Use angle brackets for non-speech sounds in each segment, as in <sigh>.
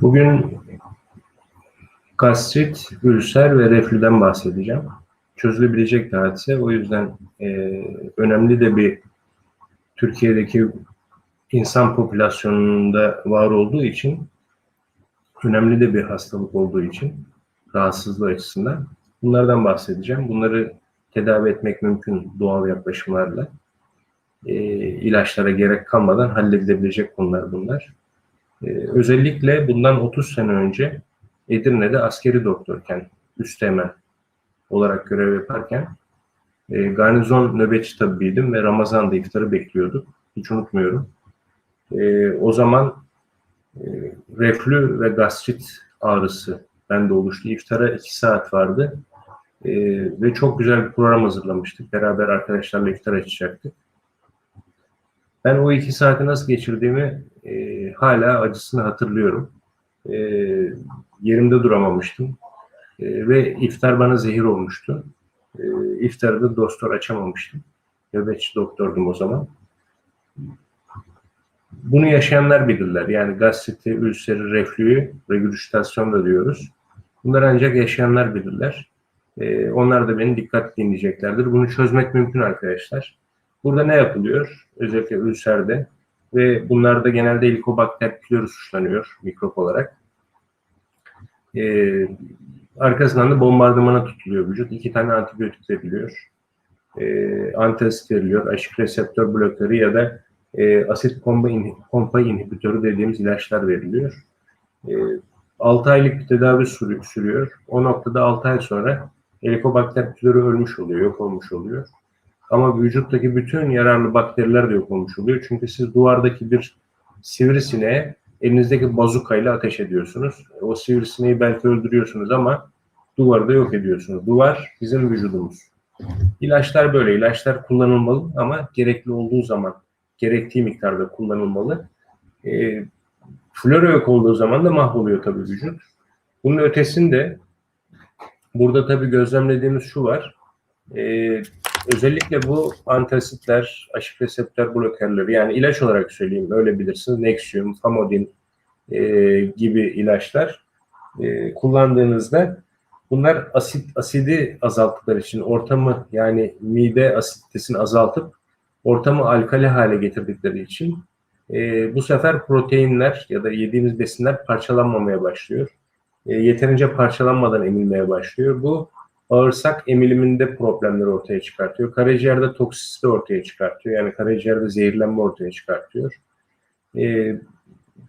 Bugün gastrit, ülser ve reflüden bahsedeceğim. Çözülebilecek bir hadise. O yüzden e, önemli de bir Türkiye'deki insan popülasyonunda var olduğu için önemli de bir hastalık olduğu için rahatsızlığı açısından bunlardan bahsedeceğim. Bunları tedavi etmek mümkün doğal yaklaşımlarla. E, ilaçlara gerek kalmadan halledilebilecek konular bunlar. E, özellikle bundan 30 sene önce Edirne'de askeri doktorken, üsteğmen olarak görev yaparken e, garnizon nöbetçi tabibiydim ve Ramazan'da iftarı bekliyorduk. Hiç unutmuyorum. E, o zaman e, reflü ve gastrit ağrısı bende oluştu. İftara iki saat vardı. E, ve çok güzel bir program hazırlamıştık. Beraber arkadaşlarla iftar açacaktık. Ben o iki saati nasıl geçirdiğimi e, hala acısını hatırlıyorum. E, yerimde duramamıştım. E, ve iftar bana zehir olmuştu. E, iftarı da dostor açamamıştım. Nöbetçi doktordum o zaman. Bunu yaşayanlar bilirler. Yani gastriti, ülseri, reflüyü, regürjitasyon da diyoruz. Bunlar ancak yaşayanlar bilirler. E, onlar da beni dikkatli dinleyeceklerdir. Bunu çözmek mümkün arkadaşlar. Burada ne yapılıyor? Özellikle ülserde ve bunlarda genelde helikobakter pylori suçlanıyor mikrop olarak. Ee, arkasından da bombardımana tutuluyor vücut. İki tane antibiyotik veriliyor. Ee, antasit veriliyor. Aşık reseptör blokörü ya da e, asit pompa, in, pompa inhibitörü dediğimiz ilaçlar veriliyor. E, 6 aylık bir tedavi sürüyor. O noktada 6 ay sonra helikobakter pylori ölmüş oluyor, yok olmuş oluyor. Ama vücuttaki bütün yararlı bakteriler de yok olmuş oluyor. Çünkü siz duvardaki bir sivrisineğe elinizdeki bazukayla ateş ediyorsunuz. O sivrisineği belki öldürüyorsunuz ama duvarı da yok ediyorsunuz. Duvar bizim vücudumuz. İlaçlar böyle. İlaçlar kullanılmalı ama gerekli olduğu zaman, gerektiği miktarda kullanılmalı. E, flora yok olduğu zaman da mahvoluyor tabii vücut. Bunun ötesinde burada tabii gözlemlediğimiz şu var. E, özellikle bu antasitler, aşık reseptör blokörleri yani ilaç olarak söyleyeyim öyle bilirsiniz. Nexium, Famodin e, gibi ilaçlar e, kullandığınızda bunlar asit asidi azalttıkları için ortamı yani mide asitesini azaltıp ortamı alkali hale getirdikleri için e, bu sefer proteinler ya da yediğimiz besinler parçalanmamaya başlıyor. E, yeterince parçalanmadan emilmeye başlıyor. Bu bağırsak emiliminde problemleri ortaya çıkartıyor. Karaciğerde toksisite ortaya çıkartıyor. Yani karaciğerde zehirlenme ortaya çıkartıyor. E,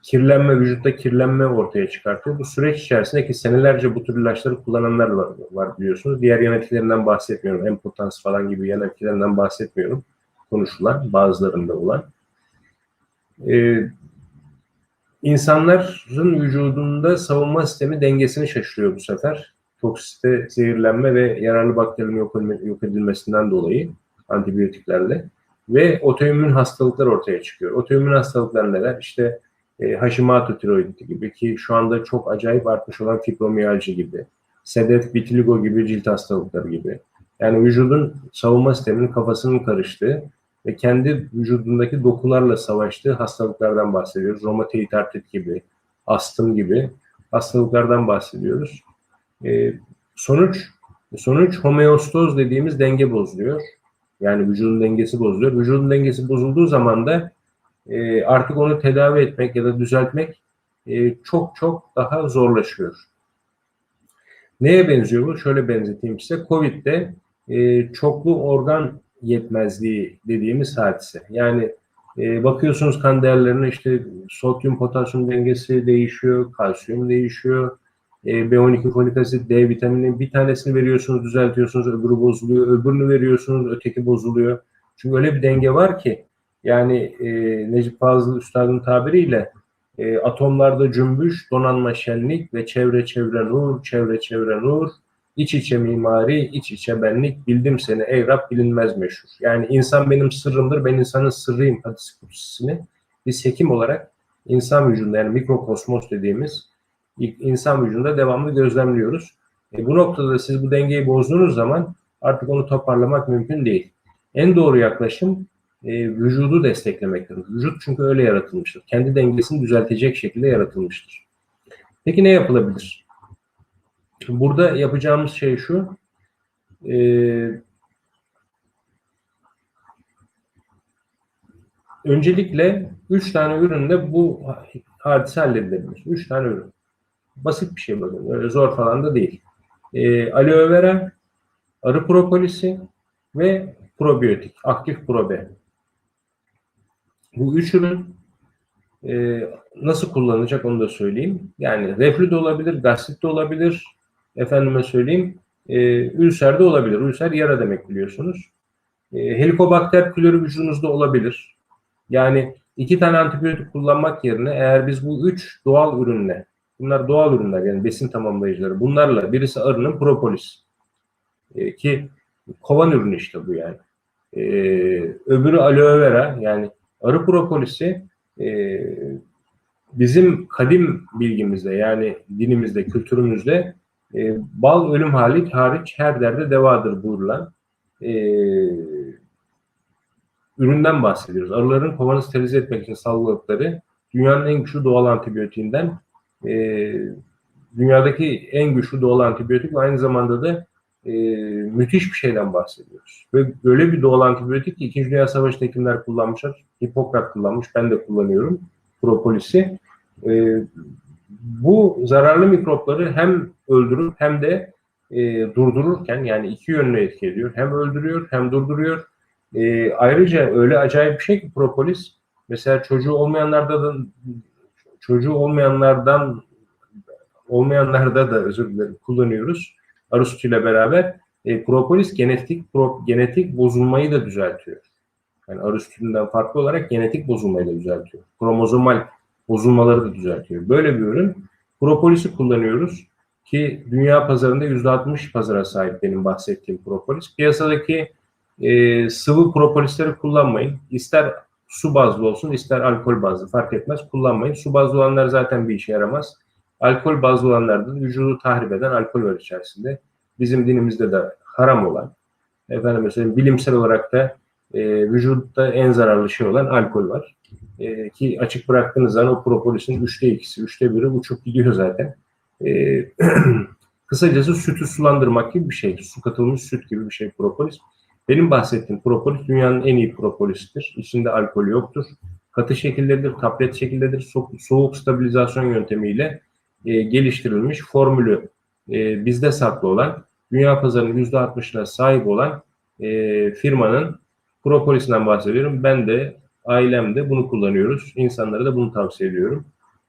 kirlenme, vücutta kirlenme ortaya çıkartıyor. Bu süreç içerisinde ki senelerce bu tür ilaçları kullananlar var, var biliyorsunuz. Diğer yan etkilerinden bahsetmiyorum. Empotans falan gibi yan etkilerinden bahsetmiyorum. Konuşulan, bazılarında olan. E, insanların vücudunda savunma sistemi dengesini şaşırıyor bu sefer toksite, zehirlenme ve yararlı bakterilerin yok, yok edilmesinden dolayı antibiyotiklerle ve otoimmün hastalıklar ortaya çıkıyor. Otoimmün hastalıklar neler? İşte e, Hashimoto tiroiditi gibi ki şu anda çok acayip artmış olan fibromiyalji gibi, sedef, vitiligo gibi cilt hastalıkları gibi. Yani vücudun savunma sisteminin kafasının karıştığı ve kendi vücudundaki dokularla savaştığı hastalıklardan bahsediyoruz. Romatoid artrit gibi, astım gibi hastalıklardan bahsediyoruz. E, sonuç sonuç homeostoz dediğimiz denge bozuluyor. Yani vücudun dengesi bozuluyor. Vücudun dengesi bozulduğu zaman da e, artık onu tedavi etmek ya da düzeltmek e, çok çok daha zorlaşıyor. Neye benziyor bu? Şöyle benzeteyim size. Covid'de e, çoklu organ yetmezliği dediğimiz hadise. Yani e, bakıyorsunuz kan değerlerine işte sodyum potasyum dengesi değişiyor, kalsiyum değişiyor, e, B12 folik asit, D vitamini bir tanesini veriyorsunuz, düzeltiyorsunuz, öbürü bozuluyor, öbürünü veriyorsunuz, öteki bozuluyor. Çünkü öyle bir denge var ki yani e, Necip Fazıl Üstad'ın tabiriyle e, atomlarda cümbüş, donanma şenlik ve çevre çevre nur, çevre çevre nur, iç içe mimari, iç içe benlik, bildim seni ey Rab bilinmez meşhur. Yani insan benim sırrımdır, ben insanın sırrıyım hadis kutsisini. Biz hekim olarak insan vücudunda yani mikrokosmos dediğimiz insan vücudunda devamlı gözlemliyoruz. E, bu noktada siz bu dengeyi bozduğunuz zaman artık onu toparlamak mümkün değil. En doğru yaklaşım e, vücudu desteklemektir. Vücut çünkü öyle yaratılmıştır. Kendi dengesini düzeltecek şekilde yaratılmıştır. Peki ne yapılabilir? Burada yapacağımız şey şu. E, öncelikle 3 tane ürünle bu hadise halledilebilir. 3 tane ürün. Basit bir şey bakın. Öyle zor falan da değil. E, aloe vera, arı propolisi ve probiyotik, aktif probe. Bu üç ürün e, nasıl kullanılacak onu da söyleyeyim. Yani reflü de olabilir, gastrit de olabilir, efendime söyleyeyim, e, ülser de olabilir. Ülser yara demek biliyorsunuz. E, helikobakter pylori vücudunuzda olabilir. Yani iki tane antibiyotik kullanmak yerine eğer biz bu üç doğal ürünle, bunlar doğal ürünler yani besin tamamlayıcıları, bunlarla birisi arının propolis e, ki kovan ürünü işte bu yani. E, öbürü aloe vera yani arı propolisi e, bizim kadim bilgimizde yani dinimizde, kültürümüzde e, bal ölüm hali hariç her derde devadır buyurulan e, üründen bahsediyoruz. Arıların kovanı sterilize etmek için salgıladıkları dünyanın en güçlü doğal antibiyotiğinden e, dünyadaki en güçlü doğal antibiyotik aynı zamanda da e, müthiş bir şeyden bahsediyoruz. Ve böyle bir doğal antibiyotik ki 2. Dünya Savaşı'nda hekimler kullanmışlar. Hipokrat kullanmış, ben de kullanıyorum propolisi. E, bu zararlı mikropları hem öldürür hem de e, durdururken yani iki yönlü etki ediyor. Hem öldürüyor hem durduruyor. E, ayrıca öyle acayip bir şey ki propolis mesela çocuğu olmayanlarda da çocuğu olmayanlardan olmayanlarda da özür dilerim kullanıyoruz. Arı ile beraber e, propolis genetik pro, genetik bozulmayı da düzeltiyor. Yani sütünden farklı olarak genetik bozulmayı da düzeltiyor. Kromozomal bozulmaları da düzeltiyor. Böyle bir ürün. Propolisi kullanıyoruz ki dünya pazarında %60 pazara sahip benim bahsettiğim propolis. Piyasadaki e, sıvı propolisleri kullanmayın. İster su bazlı olsun ister alkol bazlı fark etmez kullanmayın. Su bazlı olanlar zaten bir işe yaramaz. Alkol bazlı olanlarda vücudu tahrip eden alkol var içerisinde. Bizim dinimizde de haram olan, efendim mesela bilimsel olarak da e, vücutta en zararlı şey olan alkol var. E, ki açık bıraktığınız zaman o propolisin üçte ikisi, üçte biri uçup gidiyor zaten. E, <clears throat> kısacası sütü sulandırmak gibi bir şey. Su katılmış süt gibi bir şey propolis. Benim bahsettiğim propolis dünyanın en iyi propolisidir. İçinde alkol yoktur. Katı şekildedir, tablet şekildedir. So soğuk stabilizasyon yöntemiyle e, geliştirilmiş formülü e, bizde saklı olan, dünya pazarının %60'ına sahip olan e, firmanın propolisinden bahsediyorum. Ben de ailem de bunu kullanıyoruz. İnsanlara da bunu tavsiye ediyorum.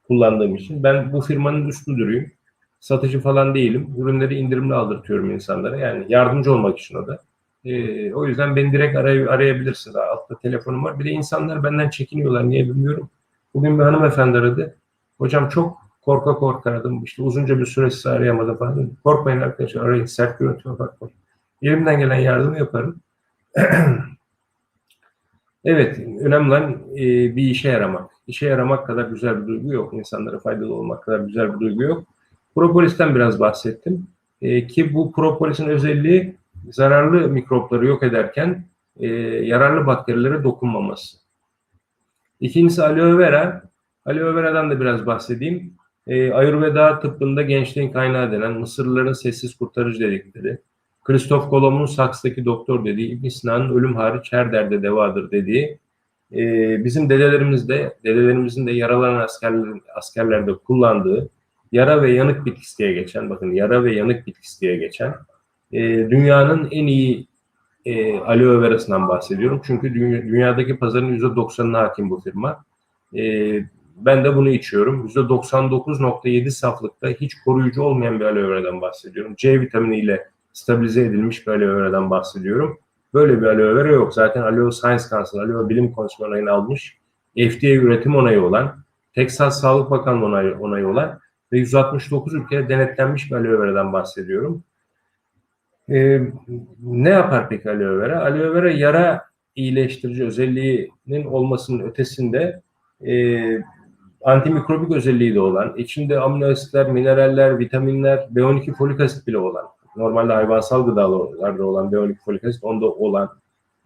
Kullandığım için. Ben bu firmanın üst müdürüyüm. Satıcı falan değilim. Ürünleri indirimli aldırtıyorum insanlara. Yani yardımcı olmak için o da. E, o yüzden beni direkt aray arayabilirsiniz. Altta telefonum var. Bir de insanlar benden çekiniyorlar. Niye bilmiyorum. Bugün bir hanımefendi aradı. Hocam çok korka korka aradım. İşte uzunca bir süre sizi arayamadım falan. Korkmayın arkadaşlar arayın. Sert görüntüme bakmayın. Elimden gelen yardımı yaparım. <clears throat> evet, önemli olan e, bir işe yaramak. İşe yaramak kadar güzel bir duygu yok. İnsanlara faydalı olmak kadar güzel bir duygu yok. Propolis'ten biraz bahsettim. E, ki bu propolisin özelliği zararlı mikropları yok ederken e, yararlı bakterilere dokunmaması. İkincisi aloe vera. Aloe vera'dan da biraz bahsedeyim. E, Ayurveda tıbbında gençliğin kaynağı denen Mısırlıların sessiz kurtarıcı dedikleri, Kristof Kolomb'un Saks'taki doktor dediği, İbn Sina'nın ölüm hariç her derde devadır dediği, e, bizim dedelerimiz de, dedelerimizin de yaralanan askerlerin, askerlerde kullandığı, yara ve yanık bitkisi diye geçen, bakın yara ve yanık bitkisi diye geçen, e, dünyanın en iyi e, aloe verasından bahsediyorum. Çünkü dünya, dünyadaki pazarın %90'ına hakim bu firma. E, ben de bunu içiyorum. %99.7 saflıkta hiç koruyucu olmayan bir aloe vera'dan bahsediyorum. C vitaminiyle stabilize edilmiş bir aloe vera'dan bahsediyorum. Böyle bir aloe vera yok. Zaten Aloe Science Council, Aloe Bilim Konseyi onayını almış. FDA üretim onayı olan, Texas Sağlık Bakanlığı onayı, onayı olan ve 169 ülkeye denetlenmiş bir aloe vera'dan bahsediyorum. Ee, ne yapar peki aloe vera? Aloe vera yara iyileştirici özelliğinin olmasının ötesinde e, antimikrobik özelliği de olan, içinde amino asitler, mineraller, vitaminler, B12 folik asit bile olan, normalde hayvansal gıdalarda olan B12 folik asit onda olan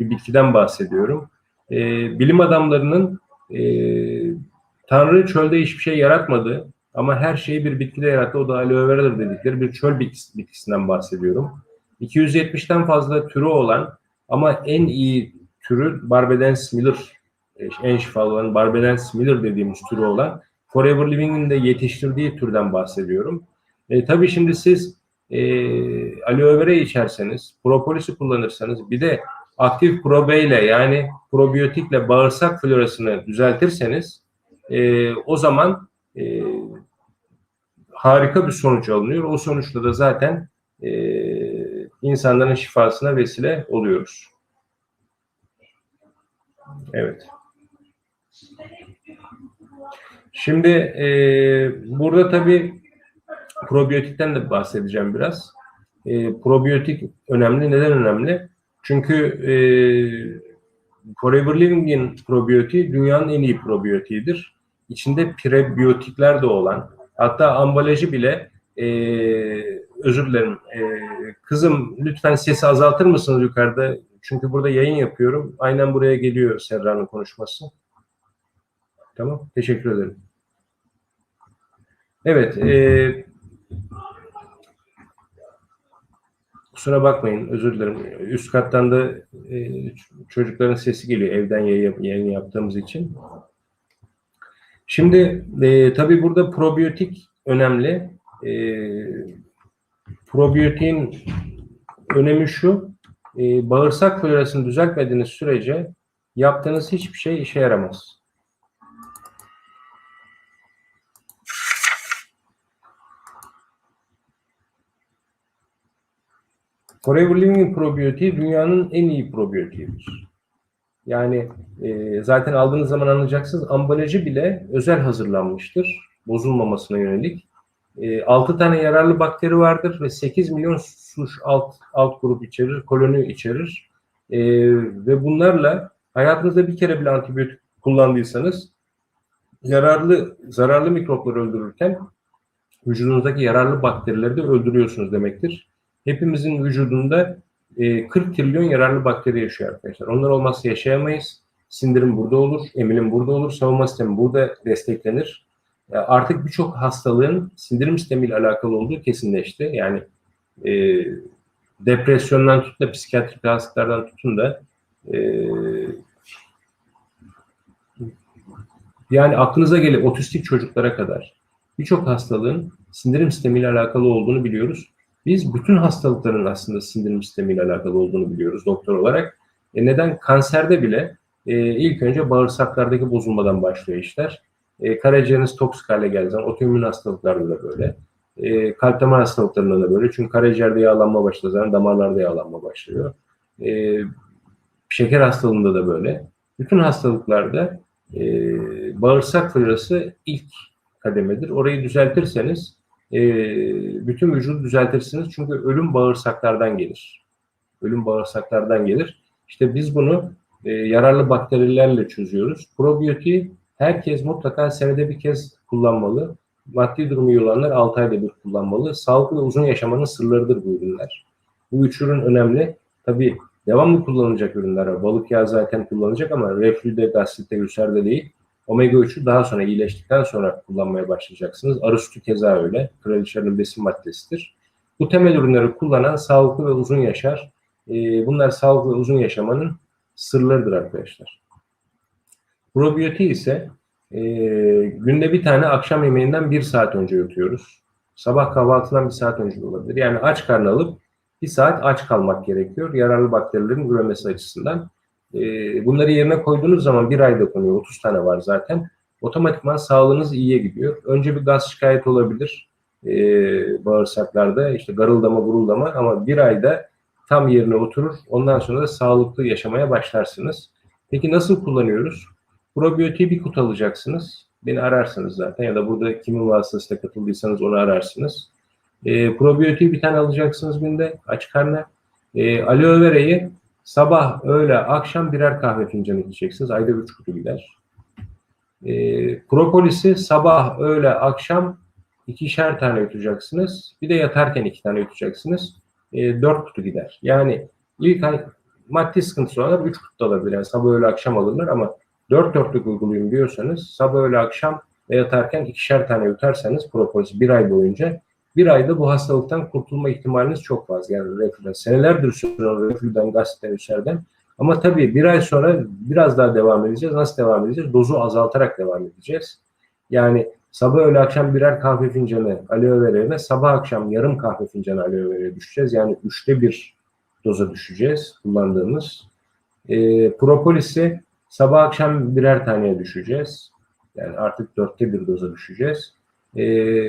bir bitkiden bahsediyorum. E, bilim adamlarının e, Tanrı çölde hiçbir şey yaratmadı. Ama her şeyi bir bitkide yarattı. O da aloe veradır dedikleri bir çöl bitkisi- bitkisinden bahsediyorum. 270'ten fazla türü olan ama en iyi türü Barbedens miller, e, en şifalı olan Barbedens miller dediğimiz türü olan Forever Living'in de yetiştirdiği türden bahsediyorum. E, tabii şimdi siz e, aloe vera içerseniz, propolisi kullanırsanız bir de aktif probeyle yani probiyotikle bağırsak florasını düzeltirseniz e, o zaman e, harika bir sonuç alınıyor. O sonuçta da zaten e, insanların şifasına vesile oluyoruz. Evet. Şimdi e, burada tabii probiyotikten de bahsedeceğim biraz. E, probiyotik önemli. Neden önemli? Çünkü e, Forever Living'in probiyotiği dünyanın en iyi probiyotiğidir. İçinde prebiyotikler de olan, hatta ambalajı bile e, özür dilerim. E, kızım lütfen sesi azaltır mısınız yukarıda? Çünkü burada yayın yapıyorum. Aynen buraya geliyor Serra'nın konuşması. Tamam, teşekkür ederim. Evet, e, kusura bakmayın, özür dilerim. Üst kattan da e, çocukların sesi geliyor evden yayın yaptığımız için. Şimdi e, tabii burada probiyotik önemli. E, probiyotiğin önemi şu, e, bağırsak florasını düzeltmediğiniz sürece yaptığınız hiçbir şey işe yaramaz. Forever Living probiyotiği dünyanın en iyi probiyotiğidir. Yani e, zaten aldığınız zaman anlayacaksınız ambalajı bile özel hazırlanmıştır bozulmamasına yönelik. E, 6 tane yararlı bakteri vardır ve 8 milyon suç alt, alt grup içerir, koloni içerir. E, ve bunlarla hayatınızda bir kere bile antibiyotik kullandıysanız yararlı, zararlı mikropları öldürürken vücudunuzdaki yararlı bakterileri de öldürüyorsunuz demektir. Hepimizin vücudunda e, 40 trilyon yararlı bakteri yaşıyor arkadaşlar. Onlar olmazsa yaşayamayız. Sindirim burada olur, emilim burada olur, savunma sistemi burada desteklenir. E, artık birçok hastalığın sindirim sistemiyle alakalı olduğu kesinleşti. Yani e, depresyondan tutun da psikiyatrik hastalıklardan tutun da e, yani aklınıza gelip otistik çocuklara kadar birçok hastalığın sindirim sistemiyle alakalı olduğunu biliyoruz. Biz bütün hastalıkların aslında sindirim sistemiyle alakalı olduğunu biliyoruz doktor olarak. E neden? Kanserde bile e, ilk önce bağırsaklardaki bozulmadan başlıyor işler. E, karaciğeriniz toksik hale geldiği zaman otoimmün hastalıklarda da böyle. E, kalp damar hastalıklarında da böyle. Çünkü karaciğerde yağlanma başladığı zaman damarlarda yağlanma başlıyor. E, şeker hastalığında da böyle. Bütün hastalıklarda e, bağırsak florası ilk kademedir. Orayı düzeltirseniz e, bütün vücudu düzeltirsiniz. Çünkü ölüm bağırsaklardan gelir. Ölüm bağırsaklardan gelir. İşte biz bunu e, yararlı bakterilerle çözüyoruz. Probiyotiği herkes mutlaka senede bir kez kullanmalı. Maddi durumu iyi olanlar 6 ayda bir kullanmalı. Sağlıklı ve uzun yaşamanın sırlarıdır bu ürünler. Bu üç ürün önemli. Tabii devamlı kullanılacak ürünler var. Balık yağı zaten kullanılacak ama reflüde, gastritte, ülserde değil. Omega 3'ü daha sonra iyileştikten sonra kullanmaya başlayacaksınız. Arı sütü keza öyle. Kraliçenin besin maddesidir. Bu temel ürünleri kullanan sağlıklı ve uzun yaşar. Ee, bunlar sağlıklı ve uzun yaşamanın sırlarıdır arkadaşlar. Probiyotiği ise e, günde bir tane akşam yemeğinden bir saat önce yutuyoruz. Sabah kahvaltından bir saat önce olabilir. Yani aç karnı alıp bir saat aç kalmak gerekiyor. Yararlı bakterilerin üremesi açısından. E, bunları yerine koyduğunuz zaman bir ayda konuyor. 30 tane var zaten. Otomatikman sağlığınız iyiye gidiyor. Önce bir gaz şikayet olabilir e, bağırsaklarda. işte garıldama, guruldama ama bir ayda tam yerine oturur. Ondan sonra da sağlıklı yaşamaya başlarsınız. Peki nasıl kullanıyoruz? Probiyotiği bir kutu alacaksınız. Beni ararsınız zaten ya da burada kimin vasıtasıyla katıldıysanız onu ararsınız. E, probiyotiği bir tane alacaksınız günde aç karnına. E, aloe vera'yı sabah, öğle, akşam birer kahve fincanı içeceksiniz. Ayda üç kutu gider. E, propolisi sabah, öğle, akşam ikişer tane yutacaksınız. Bir de yatarken iki tane yutacaksınız. E, dört kutu gider. Yani ilk ay maddi sıkıntısı olanlar üç kutu alabilir. Yani sabah, öğle, akşam alırlar ama dört dörtlük uygulayayım diyorsanız sabah, öğle, akşam ve yatarken ikişer tane yutarsanız propolis bir ay boyunca bir ayda bu hastalıktan kurtulma ihtimaliniz çok fazla. Yani reflüden. Senelerdir süren reflüden, gastitten, ülserden. Ama tabii bir ay sonra biraz daha devam edeceğiz. Nasıl devam edeceğiz? Dozu azaltarak devam edeceğiz. Yani sabah öğle akşam birer kahve fincanı aloe vera yerine sabah akşam yarım kahve fincanı aloe vera'ya düşeceğiz. Yani üçte bir doza düşeceğiz kullandığımız. E, propolisi sabah akşam birer taneye düşeceğiz. Yani artık dörtte bir doza düşeceğiz. E,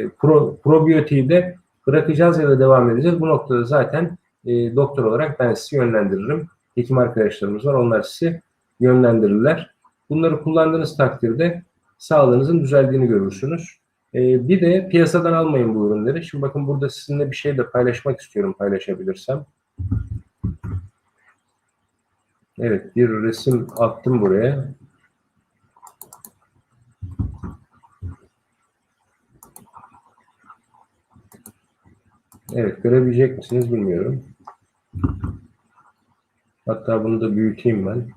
pro, probiyotiği de bırakacağız ya da devam edeceğiz. Bu noktada zaten e, doktor olarak ben sizi yönlendiririm. Hekim arkadaşlarımız var. Onlar sizi yönlendirirler. Bunları kullandığınız takdirde sağlığınızın düzeldiğini görürsünüz. E, bir de piyasadan almayın bu ürünleri. Şimdi bakın burada sizinle bir şey de paylaşmak istiyorum paylaşabilirsem. Evet bir resim attım buraya. Evet görebilecek misiniz bilmiyorum. Hatta bunu da büyüteyim ben.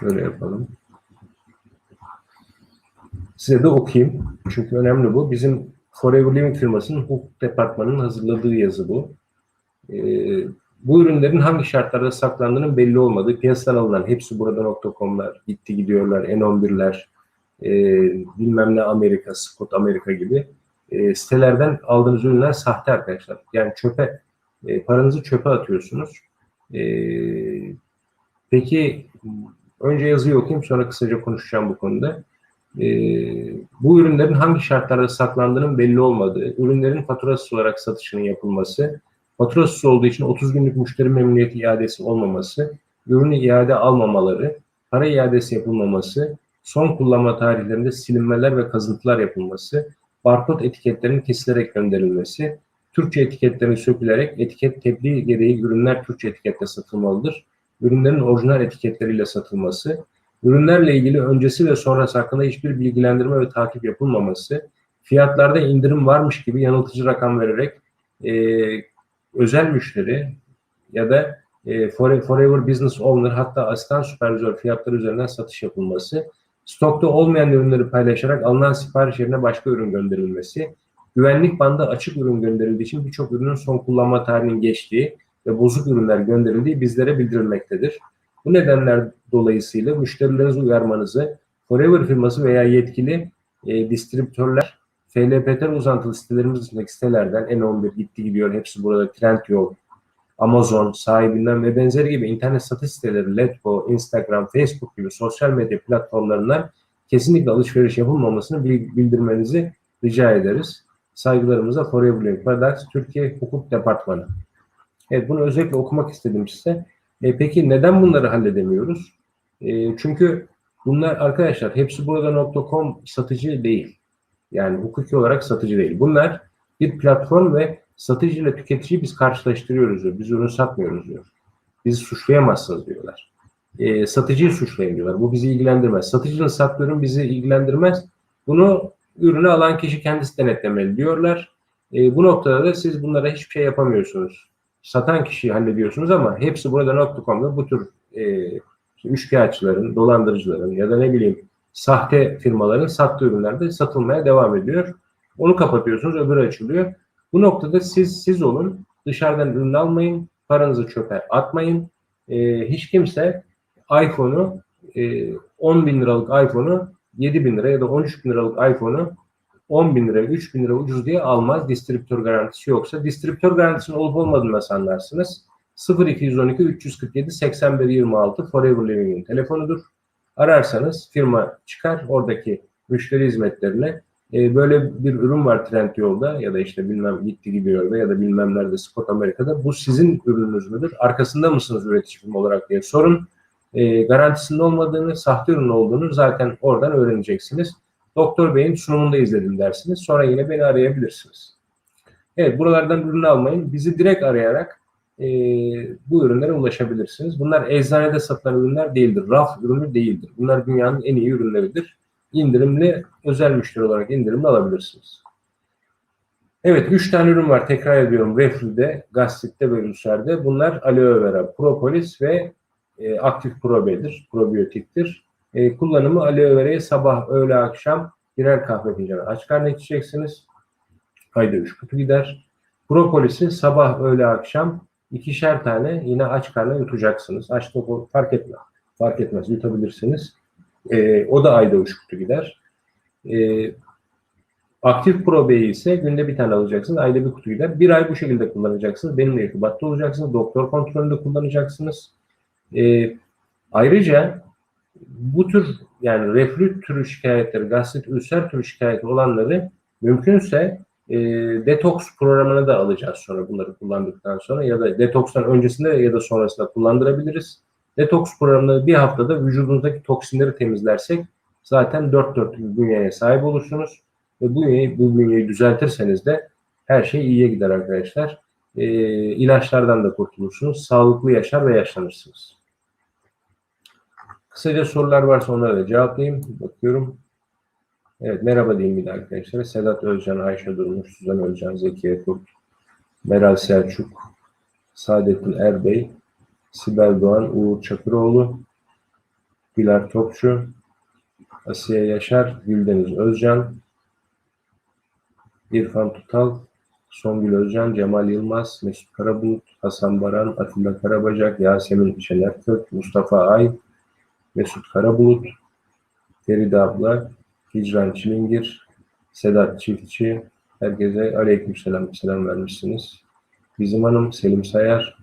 Şöyle yapalım. Size de okuyayım. Çünkü önemli bu. Bizim Forever Living firmasının hukuk departmanının hazırladığı yazı bu. Ee, bu ürünlerin hangi şartlarda saklandığının belli olmadığı, piyasadan alınan hepsi burada.com'lar, gitti gidiyorlar, N11'ler, e, bilmem ne Amerika, Scott Amerika gibi e, sitelerden aldığınız ürünler sahte arkadaşlar. Yani çöpe, e, paranızı çöpe atıyorsunuz. E, peki önce yazıyı okuyayım sonra kısaca konuşacağım bu konuda. E, bu ürünlerin hangi şartlarda saklandığının belli olmadığı, ürünlerin faturasız olarak satışının yapılması, faturasız olduğu için 30 günlük müşteri memnuniyeti iadesi olmaması, ürünü iade almamaları, para iadesi yapılmaması, son kullanma tarihlerinde silinmeler ve kazıntılar yapılması, barkod etiketlerinin kesilerek gönderilmesi, Türkçe etiketlerin sökülerek etiket tebliğ gereği ürünler Türkçe etikette satılmalıdır. Ürünlerin orijinal etiketleriyle satılması, ürünlerle ilgili öncesi ve sonrası hakkında hiçbir bilgilendirme ve takip yapılmaması, fiyatlarda indirim varmış gibi yanıltıcı rakam vererek e, özel müşteri ya da e, Forever Business Owner hatta asistan süpervizör fiyatları üzerinden satış yapılması, stokta olmayan ürünleri paylaşarak alınan sipariş yerine başka ürün gönderilmesi, güvenlik bandı açık ürün gönderildiği için birçok ürünün son kullanma tarihinin geçtiği ve bozuk ürünler gönderildiği bizlere bildirilmektedir. Bu nedenler dolayısıyla müşterilerinizi uyarmanızı Forever firması veya yetkili e, distribütörler FLPT uzantılı sitelerimiz dışındaki sitelerden N11 gitti gidiyor hepsi burada Trendyol, Amazon sahibinden ve benzeri gibi internet satış siteleri Letgo, Instagram, Facebook gibi sosyal medya platformlarından kesinlikle alışveriş yapılmamasını bildirmenizi rica ederiz. Saygılarımıza Forever Living Products Türkiye Hukuk Departmanı. Evet bunu özellikle okumak istedim size. E, peki neden bunları halledemiyoruz? E, çünkü bunlar arkadaşlar hepsi burada.com satıcı değil. Yani hukuki olarak satıcı değil. Bunlar bir platform ve satıcı ile tüketiciyi biz karşılaştırıyoruz diyor. Biz ürün satmıyoruz diyor. Bizi suçlayamazsınız diyorlar. E, satıcıyı suçlayın diyorlar. Bu bizi ilgilendirmez. Satıcının sattığı ürün bizi ilgilendirmez. Bunu ürünü alan kişi kendisi denetlemeli diyorlar. E, bu noktada da siz bunlara hiçbir şey yapamıyorsunuz. Satan kişiyi hallediyorsunuz ama hepsi burada nokta.com'da bu tür e, üçkağıtçıların, dolandırıcıların ya da ne bileyim sahte firmaların sattığı ürünler de satılmaya devam ediyor. Onu kapatıyorsunuz, öbürü açılıyor. Bu noktada siz siz olun, dışarıdan ürün almayın, paranızı çöpe atmayın. E, hiç kimse iPhone'u e, 10 bin liralık iPhone'u 7 bin lira ya da 13 bin liralık iPhone'u 10 bin lira, 3 bin lira ucuz diye almaz. Distribütör garantisi yoksa. Distribütör garantisinin olup olmadığını nasıl anlarsınız? 0212 347 81 26 Forever Living'in telefonudur. Ararsanız firma çıkar oradaki müşteri hizmetlerine e, böyle bir ürün var Trendyol'da ya da işte bilmem gitti gidiyor ya da bilmem nerede Scott Amerika'da. Bu sizin ürününüz müdür? Arkasında mısınız üretici firma olarak diye sorun. E, garantisinin olmadığını, sahte ürün olduğunu zaten oradan öğreneceksiniz. Doktor Bey'in sunumunda izledim dersiniz. Sonra yine beni arayabilirsiniz. Evet buralardan ürünü almayın. Bizi direkt arayarak e, bu ürünlere ulaşabilirsiniz. Bunlar eczanede satılan ürünler değildir. Raf ürünü değildir. Bunlar dünyanın en iyi ürünleridir. İndirimli, özel müşteri olarak indirimli alabilirsiniz. Evet, üç tane ürün var. Tekrar ediyorum. Reflüde, gastritte ve ülserde. Bunlar aloe vera, propolis ve e, aktif probedir, probiyotiktir. E, kullanımı aloe verayı sabah, öğle, akşam birer kahve fincanı aç karnına içeceksiniz. Ayda 3 kutu gider. Propolis'i sabah, öğle, akşam ikişer tane yine aç karnına yutacaksınız. Aç topu fark etmez. Fark etmez yutabilirsiniz. E, o da ayda 3 kutu gider. E, aktif probeyi ise günde bir tane alacaksınız. Ayda bir kutu gider. Bir ay bu şekilde kullanacaksınız. Benimle irtibatta olacaksınız. Doktor kontrolünde kullanacaksınız. E, ayrıca bu tür yani reflü türü şikayetleri, gastrit, ülser türü şikayeti olanları mümkünse e, detoks programına da alacağız sonra bunları kullandıktan sonra ya da detokstan öncesinde ya da sonrasında kullandırabiliriz. Detoks programında bir haftada vücudunuzdaki toksinleri temizlersek zaten dört dörtlük bir bünyeye sahip olursunuz. Ve bu bünyeyi, bu bünyeyi düzeltirseniz de her şey iyiye gider arkadaşlar. E, ilaçlardan da kurtulursunuz. Sağlıklı yaşar ve yaşlanırsınız. Kısaca sorular varsa onlara da cevaplayayım. Bakıyorum. Evet merhaba diyeyim bir de arkadaşlar. Sedat Özcan, Ayşe Durmuş, Suzan Özcan, Zekiye Kurt, Meral Selçuk, Saadettin Erbey, Sibel Doğan, Uğur Çakıroğlu, Güler Topçu, Asiye Yaşar, Güldeniz Özcan, İrfan Tutal, Songül Özcan, Cemal Yılmaz, Mesut Karabulut, Hasan Baran, Atilla Karabacak, Yasemin Şener Kök, Mustafa Ay, Mesut Karabulut, Feride Abla, Hicran Çilingir, Sedat Çiftçi, herkese aleykümselam selam vermişsiniz. Bizim hanım Selim Sayar,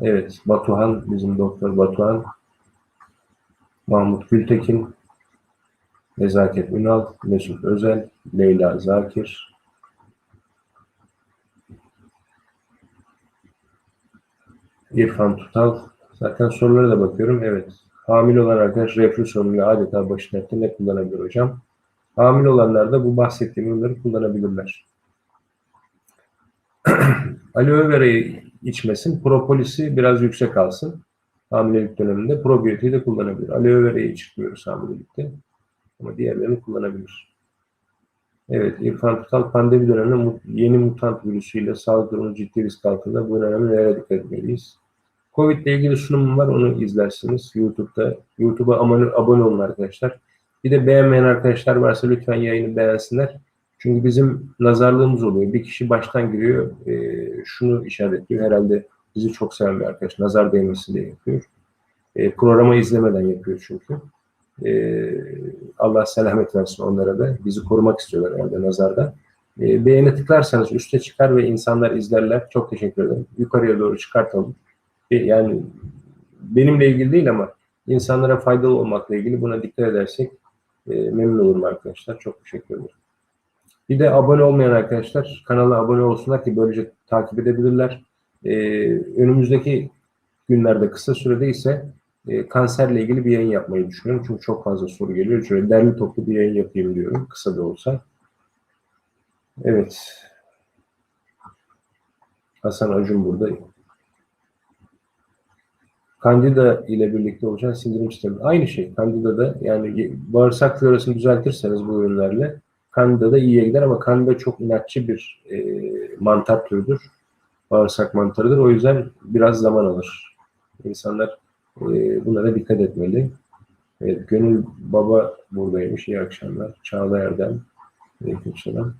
evet Batuhan, bizim doktor Batuhan, Mahmut Gültekin, Nezaket Ünal, Mesut Özel, Leyla Zakir, İrfan Tutal. Zaten sorulara da bakıyorum. Evet. Hamile olan arkadaş reflü sorunuyla adeta baş dertte ne kullanabilir hocam? Hamile olanlar da bu bahsettiğim ürünleri kullanabilirler. <clears throat> Aloe vera'yı içmesin. Propolisi biraz yüksek alsın. Hamilelik döneminde probiyotiği de kullanabilir. Aloe vera'yı içmiyoruz hamilelikte. Ama diğerlerini kullanabilir. Evet, İrfan Tutal pandemi döneminde yeni mutant virüsüyle sağlık durumu ciddi risk altında. Bu önemli nereye dikkat etmeliyiz? Covid ile ilgili sunumum var, onu izlersiniz YouTube'da. YouTube'a abone, abone olun arkadaşlar. Bir de beğenmeyen arkadaşlar varsa lütfen yayını beğensinler. Çünkü bizim nazarlığımız oluyor. Bir kişi baştan giriyor, e, şunu işaretliyor. Herhalde bizi çok seven bir arkadaş. Nazar değmesi diye yapıyor. E, programı izlemeden yapıyor çünkü. E, Allah selamet versin onlara da. Bizi korumak istiyorlar herhalde nazarda. E, beğeni tıklarsanız üste çıkar ve insanlar izlerler. Çok teşekkür ederim. Yukarıya doğru çıkartalım. E, yani benimle ilgili değil ama insanlara faydalı olmakla ilgili buna dikkat edersek e, memnun olurum arkadaşlar. Çok teşekkür ederim. Bir de abone olmayan arkadaşlar kanala abone olsunlar ki böylece takip edebilirler. E, önümüzdeki günlerde kısa sürede ise e, kanserle ilgili bir yayın yapmayı düşünüyorum. Çünkü çok fazla soru geliyor. Şöyle derli toplu bir yayın yapayım diyorum. Kısa da olsa. Evet. Hasan Acun burada. Kandida ile birlikte oluşan sindirim sistemi. Aynı şey. Kandida da yani bağırsak florasını düzeltirseniz bu ürünlerle Kandida da iyiye gider ama Kandida çok inatçı bir e, mantar türüdür. Bağırsak mantarıdır. O yüzden biraz zaman alır. İnsanlar e, bunlara dikkat etmeli. Evet, Gönül Baba buradaymış. İyi akşamlar. Çağla Erdem. Aleykümselam.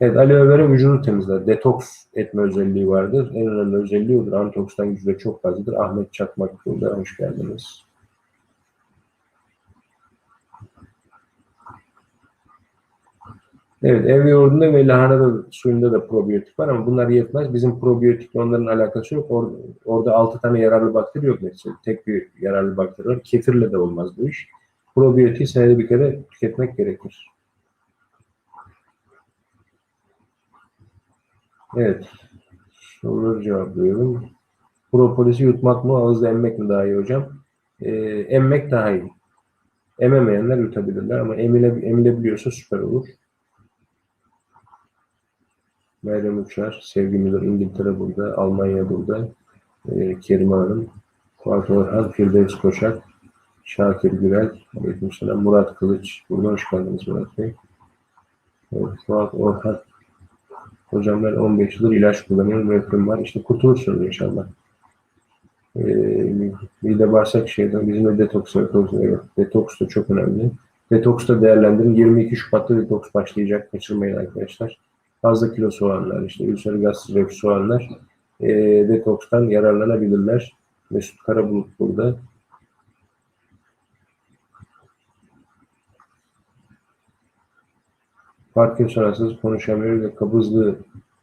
Evet, aloe vera vücudu temizler. Detoks etme özelliği vardır. En önemli özelliği odur. Antokstan yüzde çok fazladır. Ahmet Çakmak burada. Hoş geldiniz. Evet, ev yoğurdunda ve lahana suyunda da probiyotik var ama bunlar yetmez. Bizim probiyotikle onların alakası yok. Or orada 6 tane yararlı bakteri yok mesela. Tek bir yararlı bakteri var. Kefirle de olmaz bu iş. Probiyotiği senede bir kere tüketmek gerekir. Evet. Soruları cevaplıyorum. Propolisi yutmak mı, ağızda emmek mi daha iyi hocam? Ee, emmek daha iyi. Ememeyenler yutabilirler ama emile, emilebiliyorsa süper olur. Meryem Uçar, Sevgi Müller, İngiltere burada, Almanya burada, ee, Kerime Hanım, Fuat Orhan, Firdevs Koşak, Şakir Gürel, Aleykümselam, Murat Kılıç, burada hoş geldiniz Murat Bey. Evet, Fuat Orhan, Hocam ben 15 yıldır ilaç kullanıyorum. Öpüm var. İşte kurtulursunuz inşallah. e, mide bağırsak şeyden bizim de detoks detoks, evet, detoks da çok önemli. Detoks da değerlendirin. 22 Şubat'ta detoks başlayacak. Kaçırmayın arkadaşlar. Fazla kilosu olanlar, işte ülser gastrik reflüsü olanlar e, detokstan yararlanabilirler. Mesut Karabulut burada. Parkinson hastası konuşamıyor ve kabızlığı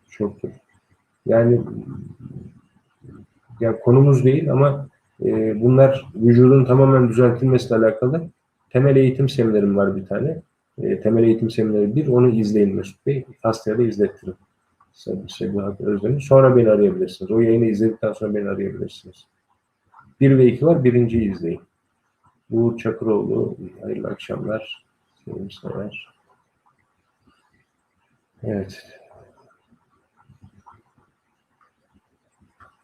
çoktur. Yani yani konumuz değil ama e, bunlar vücudun tamamen düzeltilmesiyle alakalı temel eğitim seminerim var bir tane. E, temel eğitim semineri bir, onu izleyin Mesut Bey. Hastaya da izlettirin. Sebahat Özden'i. Sonra beni arayabilirsiniz. O yayını izledikten sonra beni arayabilirsiniz. Bir ve iki var, birinciyi izleyin. Uğur Çakıroğlu, hayırlı akşamlar. Sevgili sever. Evet.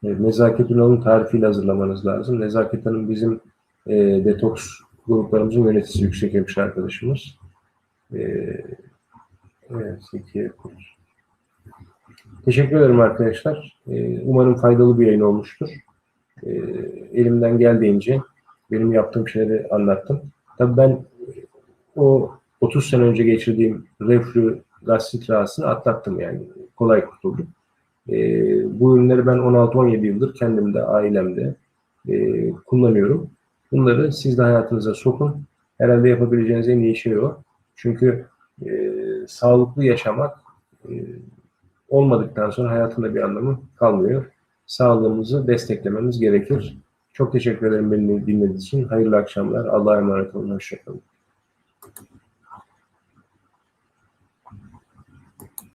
Evet, Nezaket Ünal'ın tarifiyle hazırlamanız lazım. Nezaket Hanım bizim e, detoks gruplarımızın yöneticisi yüksek hemşire arkadaşımız. E, evet, Kurt. Teşekkür ederim arkadaşlar. E, umarım faydalı bir yayın olmuştur. E, elimden geldiğince benim yaptığım şeyleri anlattım. Tabii ben o 30 sene önce geçirdiğim reflü gastrit rahatsızlığını atlattım yani. Kolay kurtuldum. E, bu ürünleri ben 16-17 yıldır kendimde, ailemde e, kullanıyorum. Bunları siz de hayatınıza sokun. Herhalde yapabileceğiniz en iyi şey o. Çünkü e, sağlıklı yaşamak e, olmadıktan sonra hayatında bir anlamı kalmıyor. Sağlığımızı desteklememiz gerekir. Çok teşekkür ederim beni dinlediğiniz için. Hayırlı akşamlar. Allah'a emanet olun. Hoşçakalın.